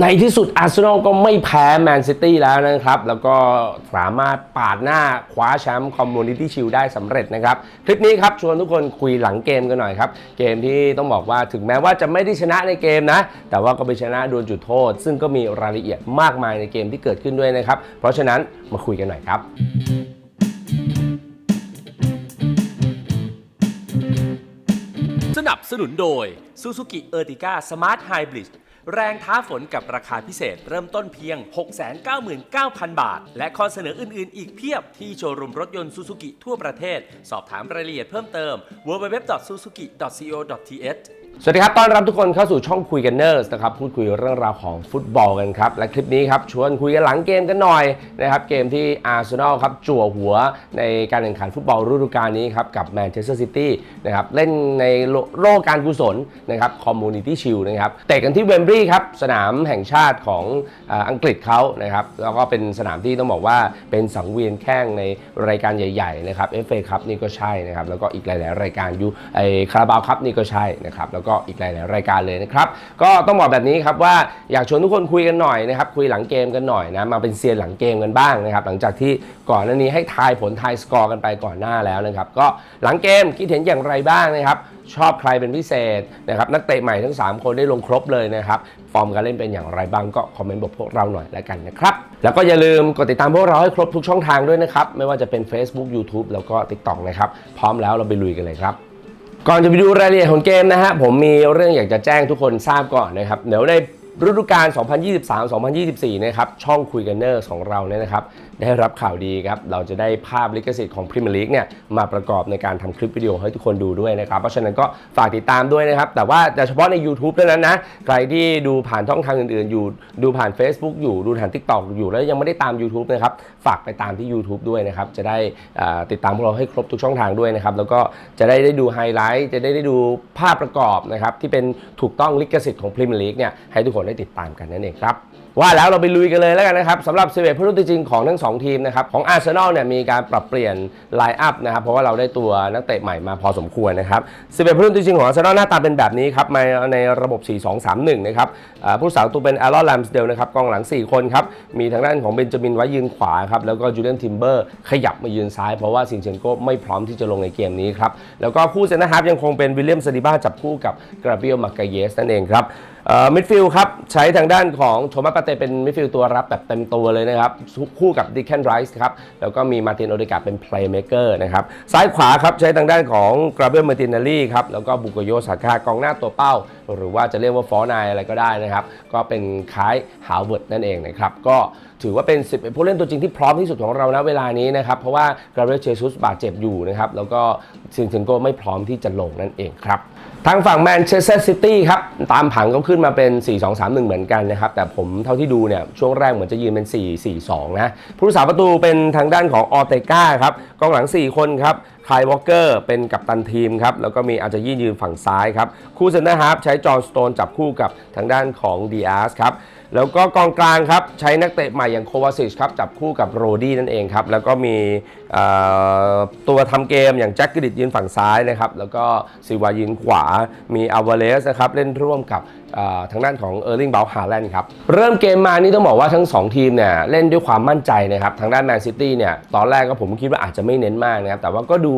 ในที่สุดอาร์เซนอลก็ไม่แพ้แมนซิตี้แล้วนะครับ แล้วก็สามารถปาดหน้าคว้าแชมป์คอมมูนิตี้ชิลได้สำเร็จนะครับ คลิปนี้ครับชวนทุกคนคุยหลังเกมกันหน่อยครับ เกมที่ต้องบอกว่าถึงแม้ว่าจะไม่ได้ชนะในเกมนะ แต่ว่าก็ไปชนะโดนจุดโทษ ซึ่งก็มีรายละเอียดมากมายในเกมที่เกิดขึ้นด้วยนะครับ เพราะฉะนั้นมาคุยกันหน่อยครับสนับสนุนโดย Suzuki Ertiga Smart Hybrid แรงท้าฝนกับราคาพิเศษเริ่มต้นเพียง 699,000 บาท และข้อเสนออื่น ๆ อีกเพียบที่โชว์รูมรถยนต์ซูซูกิทั่วประเทศ สอบถามรายละเอียดเพิ่มเติม www.suzuki.co.th สวัสดีครับต้อนรับทุกคนเข้าสู่ช่องคุยกันเนอร์สนะครับพูดคุยเรื่องราวของฟุตบอลกันครับ และคลิปนี้ครับชวนคุยกันหลังเกมกันหน่อยนะครับเกมที่อาร์เซนอลครับจั่วหัวในการแข่งขันฟุตบอลฤดูกาลนี้ครับกับแมนเชสเตอร์ซิตี้นะครับเล่นในโลกการกุศลนะครับคอมมูนิตี้ชิลนะครับเตะกันที่เวมบรีย์ครับสนามแห่งชาติของอังกฤษเขานะครับแล้วก็เป็นสนามที่ต้องบอกว่าเป็นสังเวียนแข่งในรายการใหญ่ๆนะครับ FA ครับนี่ก็ใช่นะครับแล้วก็อีกหลาย ๆ รายการยูไอคาราบาวครับนี่ก็ใช่นะครับแล้วก็อีกหลาย ๆ รายการเลยนะครับ ก็ต้องบอกแบบนี้ครับว่าอยากชวนทุกคนคุยกันหน่อยนะครับ คุยหลังเกมกันหน่อยนะ มาเป็นเซียนหลังเกมกันบ้างนะครับ หลังจากที่ก่อนหน้านี้ให้ทายผลทายสกอร์กันไปก่อนหน้าแล้วนะครับ ก็หลังเกมคิดเห็นอย่างไรบ้างนะครับ ชอบใครเป็นพิเศษนะครับ นักเตะใหม่ทั้ง 3 คนได้ลงครบเลยนะครับ ฟอร์มการเล่นเป็นอย่างไรบ้างก็คอมเมนต์บอกพวกเราหน่อยแล้วกันนะครับ แล้วก็อย่าลืมกดติดตามพวกเราให้ครบทุกช่องทางด้วยนะครับ ไม่ว่าจะเป็น Facebook YouTube แล้วก็ TikTok นะครับ พร้อมแล้วเราไปลุยกันเลยครับ ก่อนจะไปดูรายละเอียดของเกมนะฮะผมมีเรื่องอยากจะแจ้งทุกคนทราบก่อนนะครับเดี๋ยวใน ฤดูกาล 2023-2024 นะครับ ช่องคุยกันเนอร์ของเราเนี่ยนะครับ ได้รับข่าวดีครับ เราจะได้ภาพลิขสิทธิ์ของพรีเมียร์ลีกเนี่ย มาประกอบในการทำคลิปวิดีโอให้ทุกคนดูด้วยนะครับ เพราะฉะนั้นก็ฝากติดตามด้วยนะครับ แต่ว่าแต่เฉพาะใน YouTube เท่านั้นนะ ใครที่ดูผ่านช่องทางอื่นๆ อยู่ ดูผ่าน Facebook อยู่ ดูผ่าน TikTok อยู่ แล้วยังไม่ได้ตาม YouTube นะครับ ฝากไปตามที่ YouTube ด้วยนะครับ จะได้ติดตามพวกเราให้ครบทุกช่องทางด้วยนะครับ แล้วก็จะได้ได้ดูไฮไลท์ จะได้ได้ดูภาพประกอบนะครับที่เป็นถูกต้องลิขสิทธิ์ของพรีเมียร์ลีกเนี่ยให้ทุกคนได้ติดตามกันนั่นเองครับว่าแล้วเราไปลุยกันเลยแล้วกันนะครับสำหรับ11ผู้เล่นตัวจริงของทั้ง 2 ทีมนะครับของอาร์เซนอลเนี่ยมีการปรับเปลี่ยนไลน์อัพนะครับเพราะว่าเราได้ตัวนักเตะใหม่มาพอสมควรนะครับ11ผู้เล่นตัวจริงของอาร์เซนอลหน้าตาเป็นแบบนี้ครับมาในระบบ 4-2-3-1 นะครับผู้สาวตัวเป็นแอรอนแลมส์เดลนะครับกองหลัง 4 คนครับมีทางด้านของเบนจามินไว้ยืนขวาครับแล้วก็จูเลียนทิมเบอร์ขยับมายืนซ้าย เพราะว่าซินเชนโกไม่พร้อมที่จะลงในเกมนี้ครับแล้วก็คู่เซนต์ฮาร์ฟยังคงเป็นวิลเลียมซาดิบ้าจับคู่กับกราเบียลมาร์กาเยสนั่นเองครับ มิดฟิลด์ครับ ใช้ทางด้านของโทมัสปาเต้เป็นมิดฟิลด์ตัวรับแบบเต็มตัวเลยนะครับ คู่กับดิคแคนไรส์ครับ แล้วก็มีมาตินโอเดกาเป็นเพลย์เม k เกอร์นะครับซ้ายขวาครับ ใช้ทางด้านของกราเบลมาร์ตินาลีครับ แล้วก็บุกโยสาคากองหน้าตัวเป้า หรือว่าจะเรียกว่าฟอร์นายอะไรก็ได้นะครับ ก็เป็นคล้ายฮาวเวิร์ดนั่นเองนะครับก็ ถือว่าเป็น10ผู้เล่นตัวจริงที่พร้อมที่สุดของเราณเวลานี้นะครับ เพราะว่ากราเบลเชซุสบาดเจ็บอยู่นะครับ แล้วก็ซินเซนโกไม่พร้อมที่จะลงนั่นเองครับ ทางฝั่งแมนเชสเตอร์ซิตี้ครับ ตามผังก็ขึ้นมาเป็น 4-2-3-1 เหมือนกันนะครับ แต่ผมเท่าที่ดูเนี่ย ช่วงแรกเหมือนจะยืนเป็น 4-4-2 นะ ผู้รักษาประตูเป็นทางด้านของออเตกาครับกองหลัง 4 คนครับคายวอลเกอร์เป็นกัปตันทีมครับ แล้วก็มีอาจจะยี่ยืนฝั่งซ้ายครับ คู่เซนเตอร์ฮาร์ฟใช้จอห์นสโตนจับคู่กับทางด้านของดีอาร์สครับ แล้วก็กองกลางครับ ใช้นักเตะใหม่อย่างโควาซิชครับ จับคู่กับโรดี้นั่นเองครับ แล้วก็มีตัวทำเกมอย่างแจ็คกริดยืนฝั่งซ้ายนะครับ แล้วก็ซิวายืนขวา มีอ l วาเลสนะครับ เล่นร่วมกับทางด้านของเออร์ลิงเบลฮาแลนด์ครับ เริ่มเกมมานี่ต้องบอกว่าทั้ง 2 ทีมเนี่ยเล่นด้วยความมั่นใจนะครับ ทางด้านแมนซิตี้เนี่ยตอนแรกก็ผมคิดว่าอาจจะไม่เน้นมากนะครับแต่ว่าก็ดู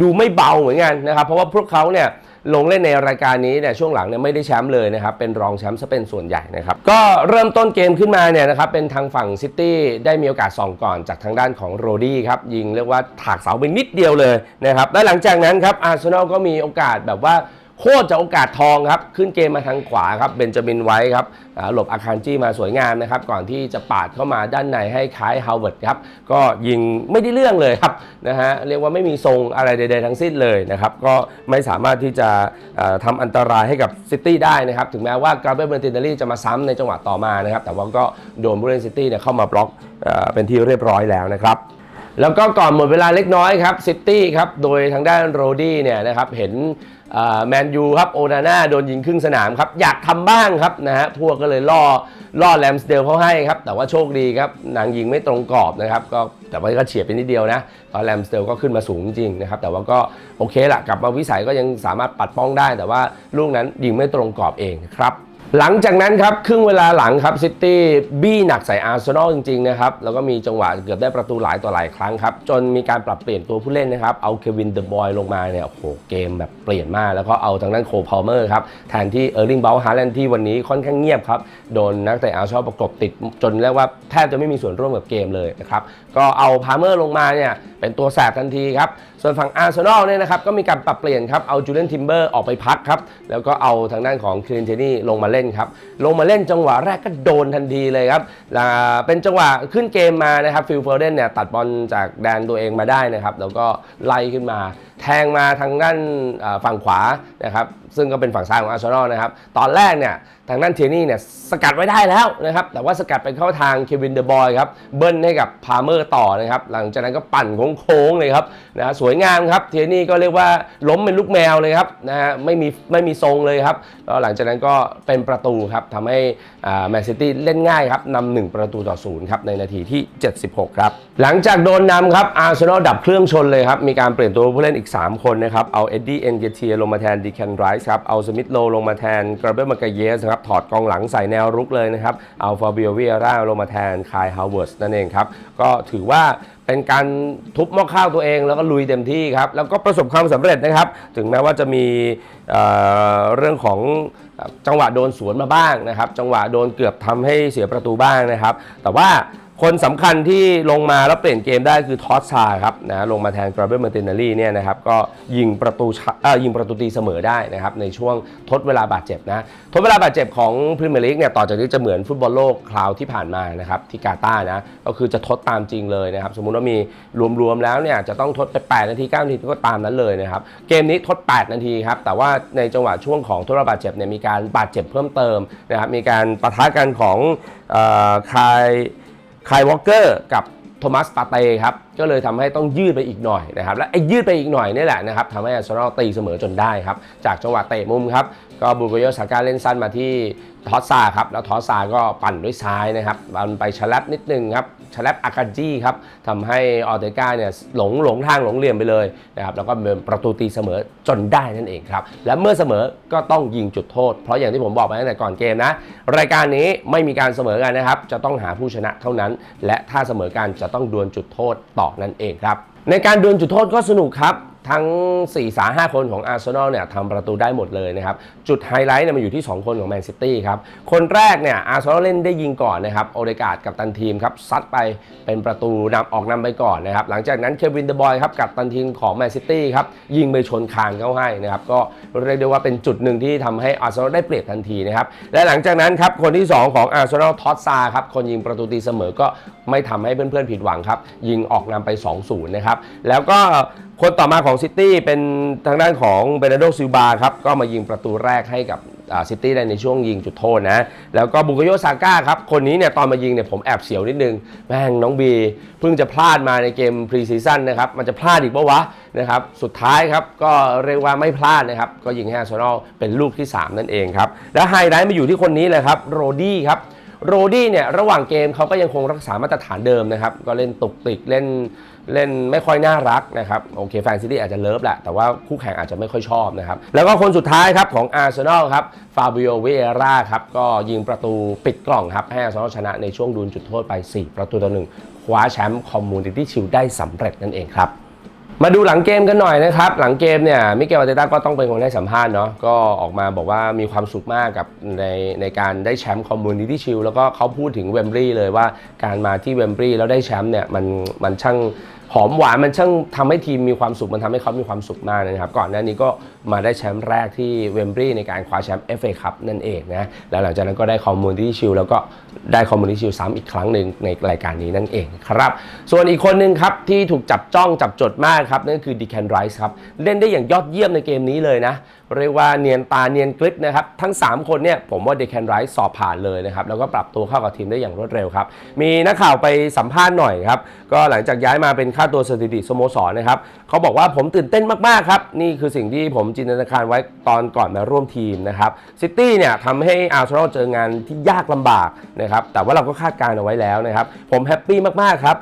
ดูไม่เบาเหมือนกันนะครับเพราะว่าพวกเขาเนี่ย ลงเล่นในรายการนี้เนี่ยช่วงหลังเนี่ยไม่ได้แชมป์เลยนะครับ เป็นรองแชมป์ซะเป็นส่วนใหญ่นะครับ ก็เริ่มต้นเกมขึ้นมาเนี่ยนะครับ เป็นทางฝั่งซิตี้ได้มีโอกาสส่องก่อนจากทางด้านของโรดี้ครับ ยิงเรียกว่าถากเสาไปนิดเดียวเลยนะครับ และหลังจากนั้นครับอาร์เซนอลก็มีโอกาสแบบว่า โคตรจะโอกาสทองครับ ขึ้นเกมมาทางขวาครับเบนจามินไว้ครับหลบอาคารจี้มาสวยงามนะครับ ก่อนที่จะปาดเข้ามาด้านในให้คล้ายฮาวเวิร์ดครับ ก็ยิงไม่ได้เรื่องเลยครับนะฮะเรียกว่าไม่มีทรงอะไรใดๆทั้งสิ้นเลยนะครับ ก็ไม่สามารถที่จะอ่าทำอันตรายให้กับซิตี้ได้นะครับ ถึงแม้ว่ากราเบลเบนตินารีจะมาซ้ำในจังหวะต่อมานะครับ แต่ว่าก็โดนผู้เลนซิตี้เนี่ยเข้ามาบล็อกเอ่อเป็นที่เรียบร้อยแล้วนะครับแล้วก็ก่อนหมดเวลาเล็กน้อยครับซิตี้ครับ โดยทางด้านโรดี้เนี่ยนะครับเห็น แมนยูครับ โอนาน่าโดนยิงครึ่งสนามครับ อยากทำบ้างครับนะฮะพวกก็เลยล่อล่อแลมสเดลเขาให้ครับ แต่ว่าโชคดีครับนางยิงไม่ตรงกรอบนะครับก็แต่ว่าก็เฉียดไปนิดเดียวนะตอนแลมสเดลก็ขึ้นมาสูงจริงๆนะครับ แต่ว่าก็โอเคละกลับมาวิสัยก็ยังสามารถปัดป้องได้ แต่ว่าลูกนั้นยิงไม่ตรงกรอบเองครับ หลังจากนั้นครับครึ่งเวลาหลังครับซิตี้บี้หนักใส่อาร์เซนอลจริงๆนะครับแล้วก็มีจังหวะเกือบได้ประตูหลายต่อหลายครั้งครับ จนมีการปรับเปลี่ยนตัวผู้เล่นนะครับ เอาเควินเดอะบอยลงมาเนี่ยโอ้โหเกมแบบเปลี่ยนมาก แล้วก็เอาทางด้านโคพาวเมอร์ครับ แทนที่เออร์ลิงเบลฮาแลนด์ที่วันนี้ค่อนข้างเงียบครับ โดนนักเตะอาร์เซนอลประกบติดจนเรียกว่าแทบจะไม่มีส่วนร่วมกับเกมเลยนะครับก็เอาพาเมอร์ลงมาเนี่ยเป็นตัวแสบทันทีครับส่วนฝั่งอาร์เซนอลเนี่ยนะครับก็มีการปรับเปลี่ยนครับเอาจูเลียนทิมเบอร์ออกไปพักครับแล้วก็เอาทางด้านของคลินเทนี่ลงมาเล่นครับลงมาเล่นจังหวะแรกก็โดนทันทีเลยครับเป็นจังหวะขึ้นเกมมานะครับฟิลเฟอร์เดนเนี่ยตัดบอลจากแดนตัวเองมาได้นะครับแล้วก็ไล่ขึ้นมาแทงมาทางด้านฝั่งขวานะครับซึ่งก็เป็นฝั่งซ้ายของอาร์เซนอลนะครับตอนแรกเนี่ย ทางด้านเทนี่เนี่ยสกัดไว้ได้แล้วนะครับ แต่ว่าสกัดไปเข้าทางเควินเดอะบอยครับเบิ้ลให้กับพาเมอร์ต่อนะครับ หลังจากนั้นก็ปั่นโค้งๆเลยครับนะสวยงามครับเทนี่ก็เรียกว่าล้มเป็นลูกแมวเลยครับนะฮะไม่มีไม่มีทรงเลยครับแล้วหลังจากนั้นก็เป็นประตูครับทำให้แมนซิตี้เล่นง่ายครับนำหนึ่งประตูต่อศูนย์ครับในนาทีที่ 76 ครับ หลังจากโดนนำครับอาร์เซนอลดับเครื่องชนเลยครับ มีการเปลี่ยนตัวผู้เล่นอีก 3 คนนะครับ เอาเอ็ดดี้เอนเกเทียลงมาแทนดีแคนไรส์ครับ เอาสมิธโลลงมาแทนกราเบลมาเกเยสครับ ถอดกองหลังใส่แนวรุกเลยนะครับ เอาฟาบิโอวิเอร่าลงมาแทนคายฮาวเวิร์สนั่นเองครับ ก็ถือว่าเป็นการทุบหม้อข้าวตัวเองแล้วก็ลุยเต็มที่ครับ แล้วก็ประสบความสำเร็จนะครับ ถึงแม้ว่าจะมีเเรื่องของจังหวะโดนสวนมาบ้างนะครับ จังหวะโดนเกือบทำให้เสียประตูบ้างนะครับ แต่ว่า คนสำคัญที่ลงมาแล้วเปลี่ยนเกมได้คือทอสซาครับนะลงมาแทนกราเบลมาตินารีเนี่ยนะครับก็ยิงประตูชะเอ่อยิงประตูตีเสมอได้นะครับในช่วงทดเวลาบาดเจ็บนะทดเวลาบาดเจ็บของพรีเมียร์ลีกเนี่ยต่อจากนี้จะเหมือนฟุตบอลโลกคราวที่ผ่านมานะครับที่กาตาร์นะก็คือจะทดตามจริงเลยนะครับสมมุติว่ามีรวมๆแล้วเนี่ยจะต้องทดไป 8 นาที 9 นาทีก็ตามนั้นเลยนะครับเกมนี้ทด 8 นาทีครับแต่ว่าในจังหวะช่วงของทดเวลาบาดเจ็บเนี่ยมีการบาดเจ็บเพิ่มเติมนะครับมีการปะทะกันของเอ่อคาย คายวอลเกอร์กับโทมัสปาเต้ครับ ก็เลยทำให้ต้องยืดไปอีกหน่อยนะครับและไอ้ยืดไปอีกหน่อยนี่แหละนะครับทำให้อาร์เซนอลตีเสมอจนได้ครับจากจังหวะเตะมุมครับก็บูโกโยซาก้าเล่นสั้นมาที่ทอสซาครับแล้วทอสซาก็ปั่นด้วยซ้ายนะครับมันไปชลับนิดนึงครับชลับอากาจีครับทำให้ออเตกาเนี่ยหลงหลงทางหลงเหลี่ยมไปเลยนะครับแล้วก็เป็นประตูตีเสมอจนได้นั่นเองครับและเมื่อเสมอก็ต้องยิงจุดโทษ เพราะอย่างที่ผมบอกไปตั้งแต่ก่อนเกมนะรายการนี้ไม่มีการเสมอกันนะครับจะต้องหาผู้ชนะเท่านั้น และถ้าเสมอกันจะต้องดวลจุดโทษต่อนั่นเองครับ ในการดวลจุดโทษก็สนุกครับ ทั้ง 4 สา 5 คนของอาร์เซนอลเนี่ยทำประตูได้หมดเลยนะครับ จุดไฮไลท์เนี่ยมันอยู่ที่ 2 คนของแมนซิตี้ครับ คนแรกเนี่ยอาร์เซนอลเล่นได้ยิงก่อนนะครับโอเดกาดกับตันทีมครับซัดไปเป็นประตูนำออกนำไปก่อนนะครับ หลังจากนั้นเควินเดอะบอยครับกับตันทีมของแมนซิตี้ครับยิงไปชนคานเข้าให้นะครับ ก็เรียกได้ว่าเป็นจุดหนึ่งที่ทำให้อาร์เซนอลได้เปรียบทันทีนะครับ และหลังจากนั้นครับคนที่ 2 ของอาร์เซนอลท็อตซาครับคนยิงประตูตีเสมอก็ไม่ทำให้เพื่อนๆผิดหวังครับยิงออกนำไป 2-0นะครับแล้วก็ คนต่อมาของซิตี้เป็นทางด้านของเบรนโดซิลบาครับก็มายิงประตูแรกให้กับซิตี้ได้ในช่วงยิงจุดโทษนะ แล้วก็บุกโยซาก้าครับ คนนี้เนี่ยตอนมายิงเนี่ยผมแอบเสียวนิดนึง แม่งน้องบี เพิ่งจะพลาดมาในเกมพรีซีซั่นนะครับ มันจะพลาดอีกปะวะนะครับ สุดท้ายครับ ก็เรียกว่าไม่พลาดนะครับ ก็ยิงให้อาร์เซนอลเป็นลูกที่ 3 นั่นเองครับ และไฮไลท์มาอยู่ที่คนนี้เลยครับ โรดี้ครับ โรดี้เนี่ยระหว่างเกมเขาก็ยังคงรักษามาตรฐานเดิมนะครับ ก็เล่นตุกติกเล่นเล่นไม่ค่อยน่ารักนะครับ โอเคแฟนซิตี้อาจจะเลิฟแหละ แต่ว่าคู่แข่งอาจจะไม่ค่อยชอบนะครับ แล้วก็คนสุดท้ายครับของอาร์เซนอลครับฟาบิโอเวเอร่าครับ ก็ยิงประตูปิดกล่องครับ ให้อาร์เซนอลชนะในช่วงดูนจุดโทษไป 4 ประตูต่อหนึ่งคว้าแชมป์คอมมูนิตี้ชิลได้สำเร็จนั่นเองครับ มาดูหลังเกมกันหน่อยนะครับ หลังเกมเนี่ยมิเกลอาร์เตต้าก็ต้องเป็นคนให้สัมภาษณ์เนาะก็ออกมาบอกว่ามีความสุขมากกับในในการได้แชมป์คอมมูนิตี้ชิลแล้วก็เขาพูดถึงเวมบรีเลยว่าการมาที่เวมบรีแล้วได้แชมป์เนี่ยมันมันช่าง หอมหวานมันช่างทำให้ทีมมีความสุขมันทำให้เขามีความสุขมากนะครับ ก่อนหน้านี้ก็มาได้แชมป์แรกที่เวมบรีในการคว้าแชมป์เอฟเอคัพนั่นเองนะแล้วหลังจากนั้นก็ได้คอมมูนิตี้ชิลแล้วก็ได้คอมมูนิตี้ชิลซ้ำอีกครั้งหนึ่งในรายการนี้นั่นเองครับส่วนอีกคนหนึ่งครับที่ถูกจับจ้องจับจดมากครับนั่นคือดีแคนไรส์ครับเล่นได้อย่างยอดเยี่ยมในเกมนี้เลยนะ เรียกว่าเนียนตาเนียนกริปนะครับ ทั้ง 3 คนเนี่ยผมว่าเด c แคนไรส์สอบผ่านเลยนะครับ แล้วก็ปรับตัวเข้ากับทีมได้อย่างรวดเร็วครับ มีนักข่าวไปสัมภาษณ์หน่อยครับ ก็หลังจากย้ายมาเป็นค่าตัวสถิติสโมสรนะครับเขาบอกว่าผมตื่นเต้นมากๆครับ นี่คือสิ่งที่ผมจินตนาการไว้ตอนก่อนมาร่วมทีมนะครับซิตี้เนี่ยทำให้อาร์เซนอลเจองานที่ยากลำบากนะครับแต่ว่าเราก็คาดการณ์เอาไว้แล้วนะครับผมแฮปปี้มากๆครับ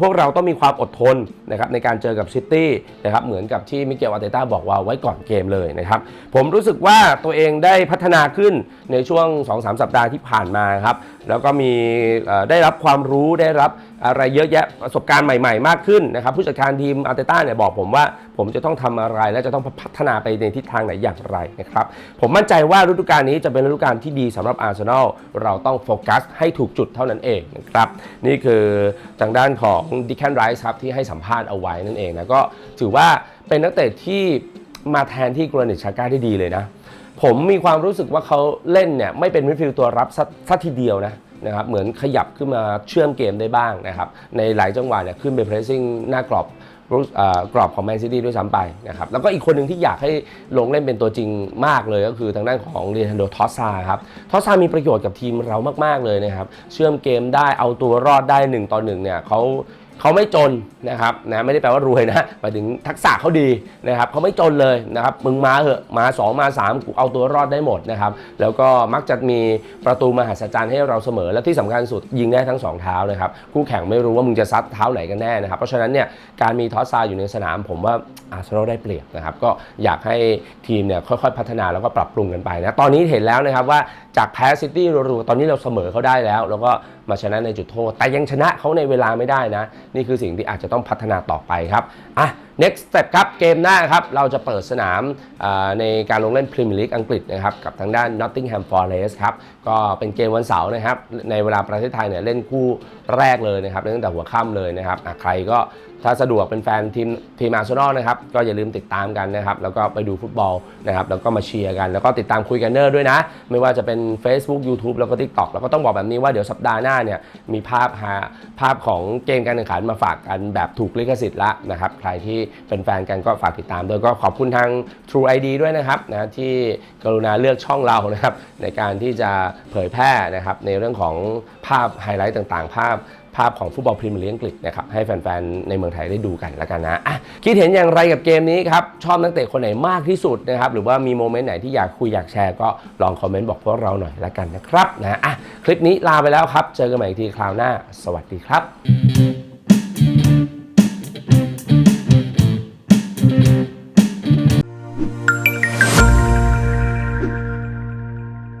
พวกเราต้องมีความอดทนนะครับในการเจอกับซิตี้นะครับเหมือนกับที่มิเกลอาเตต้าบอกว่าไว้ก่อนเกมเลยนะครับผมรู้สึกว่าตัวเองได้พัฒนาขึ้นในช่วง 2-3 สัปดาห์ที่ผ่านมาครับแล้วก็มีได้รับความรู้ได้รับ อะไรเยอะแยะประสบการณ์ใหม่ๆ มากขึ้นนะครับผู้จัดการทีมอาร์เตต้าเนี่ยบอกผมว่า ผมจะต้องทำอะไรและจะต้องพัฒนาไปในทิศทางไหนอย่างไรนะครับผมมั่นใจว่าฤดูกาลนี้จะเป็นฤดูกาลที่ดีสำหรับอาร์เซนอลเราต้องโฟกัสให้ถูกจุดเท่านั้นเองนะครับนี่คือทางด้านของดิแคนไรส์ครับที่ให้สัมภาษณ์เอาไว้นั่นเองนะก็ถือว่าเป็นนักเตะที่มาแทนที่กรนิชาก้าได้ดีเลยนะผมมีความรู้สึกว่าเขาเล่นเนี่ยไม่เป็นมิดฟิลด์ตัวรับสักทีเดียวนะ นะครับเหมือนขยับขึ้นมาเชื่อมเกมได้บ้างนะครับในหลายจังหวะเนี่ยขึ้นไปเพรสซิ่งหน้ากรอบกรอบของแมนซิตี้ด้วยซ้ำไปนะครับแล้วก็อีกคนหนึ่งที่อยากให้ลงเล่นเป็นตัวจริงมากเลยก็คือทางด้านของเรียนโดทอสซาครับทอสซามีประโยชน์กับทีมเรามาก ๆ เลยนะครับ เชื่อมเกมได้เอาตัวรอดได้หนึ่งต่อหนึ่งเนี่ยเขา เขาไม่จนนะครับนะไม่ได้แปลว่ารวยนะหมายถึงทักษะเขาดีนะครับเขาไม่จนเลยนะครับมึงมาเหอะมา 2 มา 3 กูเอาตัวรอดได้หมดนะครับแล้วก็มักจะมีประตูมหัศจรรย์ให้เราเสมอ และที่สำคัญสุดยิงได้ทั้ง 2 เท้านะครับคู่แข่งไม่รู้ว่ามึงจะซัดเท้าไหนกันแน่นะครับเพราะฉะนั้นเนี่ยการมีทอสซาอยู่ในสนาม ผมว่าอาร์เซนอลได้เปรียบนะครับก็อยากให้ทีมเนี่ยค่อยๆ พัฒนาแล้วก็ปรับปรุงกันไปนะตอนนี้เห็นแล้วนะครับว่าจากแพ้ซิตี้รัวๆตอนนี้เราเสมอเขาได้แล้ว แล้วก็ มาชนะในจุดโทษ แต่ยังชนะเขาในเวลาไม่ได้นะ นี่คือสิ่งที่อาจจะต้องพัฒนาต่อไปครับอะ next step ครับ เกมหน้าครับ เราจะเปิดสนามในการลงเล่นพรีเมียร์ลีกอังกฤษนะครับกับทางด้าน Nottingham Forest ครับ ก็เป็นเกมวันเสาร์นะครับ ในเวลาประเทศไทยเนี่ยเล่นคู่แรกเลยนะครับเล่นตั้งแต่หัวค่ำเลยนะครับใครก็ ถ้าสะดวกเป็นแฟนทีมทีมอาร์เซนอลนะครับก็อย่าลืมติดตามกันนะครับแล้วก็ไปดูฟุตบอลนะครับแล้วก็มาเชียร์กัน แล้วก็ติดตามคุยกันเนอร์ด้วยนะ ไม่ว่าจะเป็น Facebook YouTube แล้วก็ TikTok แล้วก็ต้องบอกแบบนี้ว่าเดี๋ยวสัปดาห์หน้าเนี่ยมีภาพหาภาพของเกมการแข่งขันมาฝากกันแบบถูกลิขสิทธิ์ละนะครับใครที่เป็นแฟนกันก็ฝากติดตามด้วยก็ขอบคุณทาง True ID ด้วยนะครับนะที่กรุณาเลือกช่องเรานะครับในการที่จะเผยแพร่นะครับในเรื่องของภาพไฮไลท์ต่างๆ ภาพ ภาพของฟุตบอลพรีเมียร์ลีกอังกฤษนะครับให้แฟนๆ ในเมืองไทยได้ดูกันแล้วกันนะะคิดเห็นอย่างไรกับเกมนี้ครับ ชอบนักเตะคนไหนมากที่สุดนะครับ หรือว่ามีโมเมนต์ไหนที่อยากคุยอยากแชร์ก็ลองคอมเมนต์บอกพวกเราหน่อยแล้วกันนะครับนะะคลิปนี้ลาไปแล้วครับ เจอกันใหม่อีกทีคราวหน้า สวัสดีครับ